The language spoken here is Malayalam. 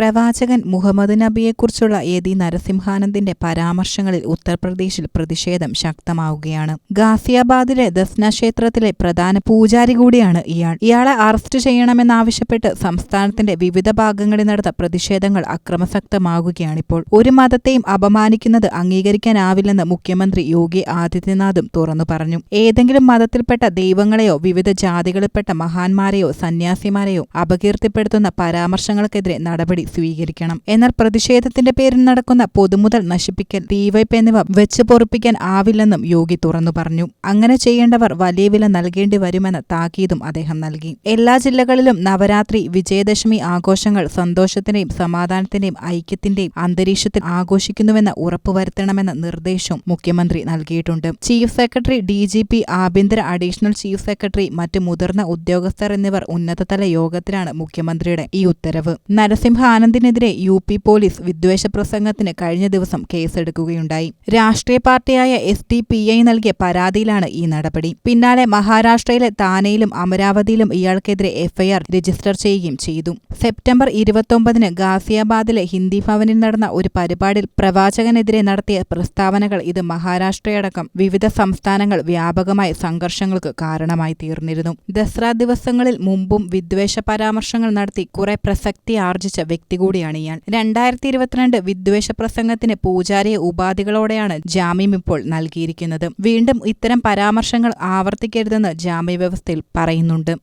പ്രവാചകൻ മുഹമ്മദ് നബിയെക്കുറിച്ചുള്ള എ. ദി നരസിംഹാനന്ദിന്റെ പരാമർശങ്ങളിൽ ഉത്തർപ്രദേശിൽ പ്രതിഷേധം ശക്തമാവുകയാണ്. ഗാസിയാബാദിലെ ദസ്ന ക്ഷേത്രത്തിലെ പ്രധാന പൂജാരി കൂടിയാണ് ഇയാൾ. ഇയാളെ അറസ്റ്റ് ചെയ്യണമെന്നാവശ്യപ്പെട്ട് സംസ്ഥാനത്തിന്റെ വിവിധ ഭാഗങ്ങളിൽ നടന്ന പ്രതിഷേധങ്ങൾ അക്രമസക്തമാകുകയാണിപ്പോൾ ഒരു മതത്തെയും അപമാനിക്കുന്നത് അംഗീകരിക്കാനാവില്ലെന്ന് മുഖ്യമന്ത്രി യോഗി ആദിത്യനാഥും തുറന്നു പറഞ്ഞു. ഏതെങ്കിലും മതത്തിൽപ്പെട്ട ദൈവങ്ങളെയോ വിവിധ ജാതികളിൽപ്പെട്ട മഹാന്മാരെയോ സന്യാസിമാരെയോ അപകീർത്തിപ്പെടുത്തുന്ന പരാമർശങ്ങൾക്കെതിരെ നടപടി സ്വീകരിക്കണം. എന്നാൽ പ്രതിഷേധത്തിന്റെ പേരിൽ നടക്കുന്ന പൊതുമുതൽ നശിപ്പിക്കൽ തീവയ്പ് എന്നിവ വെച്ച് പൊറുപ്പിക്കാൻ ആവില്ലെന്നും യോഗി തുറന്നു പറഞ്ഞു. അങ്ങനെ ചെയ്യേണ്ടവർ വലിയ വില നൽകേണ്ടി വരുമെന്ന താക്കീതും അദ്ദേഹം നൽകി. എല്ലാ ജില്ലകളിലും നവരാത്രി വിജയദശമി ആഘോഷങ്ങൾ സന്തോഷത്തിന്റെയും സമാധാനത്തിന്റെയും ഐക്യത്തിന്റെയും അന്തരീക്ഷത്തിൽ ആഘോഷിക്കുന്നുവെന്ന് ഉറപ്പുവരുത്തണമെന്ന നിർദ്ദേശവും മുഖ്യമന്ത്രി നൽകിയിട്ടുണ്ട്. Chief secretary D G P ആഭ്യന്തര അഡീഷണൽ ചീഫ് സെക്രട്ടറി മറ്റ് മുതിർന്ന ഉദ്യോഗസ്ഥർ എന്നിവർ ഉന്നതതല യോഗത്തിലാണ് മുഖ്യമന്ത്രിയുടെ ഈ ഉത്തരവ്. നരസിംഹ ആനന്ദിനെതിരെ യു പി പോലീസ് വിദ്വേഷ പ്രസംഗത്തിന് കഴിഞ്ഞ ദിവസം കേസെടുക്കുകയുണ്ടായി. രാഷ്ട്രീയ പാർട്ടിയായ എസ് ഡി പി ഐ നൽകിയ പരാതിയിലാണ് ഈ നടപടി. പിന്നാലെ മഹാരാഷ്ട്രയിലെ താനെയിലും അമരാവതിയിലും ഇയാൾക്കെതിരെ എഫ്ഐആർ രജിസ്റ്റർ ചെയ്യുകയും ചെയ്തു. സെപ്റ്റംബർ ഇരുപത്തൊമ്പതിന് ഗാസിയാബാദിലെ ഹിന്ദി ഭവനിൽ നടന്ന ഒരു പരിപാടിയിൽ പ്രവാചകനെതിരെ നടത്തിയ പ്രസ്താവനകൾ ഇത് മഹാരാഷ്ട്രയടക്കം വിവിധ സംസ്ഥാനങ്ങൾ വ്യാപകമായ സംഘർഷങ്ങൾക്ക് കാരണമായി തീർന്നിരുന്നു. ദസറ ദിവസങ്ങളിൽ മുമ്പും വിദ്വേഷ പരാമർശങ്ങൾ നടത്തി കുറെ പ്രസക്തി ആർജിച്ച വ്യക്തി കൂടിയാണ് ഇയാൾ. രണ്ടായിരത്തി ഇരുപത്തിരണ്ട് വിദ്വേഷ പ്രസംഗത്തിന് പൂജാരിയെ ഉപാധികളോടെയാണ് ജാമ്യം ഇപ്പോൾ നൽകിയിരിക്കുന്നത്. വീണ്ടും ഇത്തരം പരാമർശങ്ങൾ ആവർത്തിക്കരുതെന്ന് ജാമ്യവ്യവസ്ഥയിൽ പറയുന്നുണ്ട്.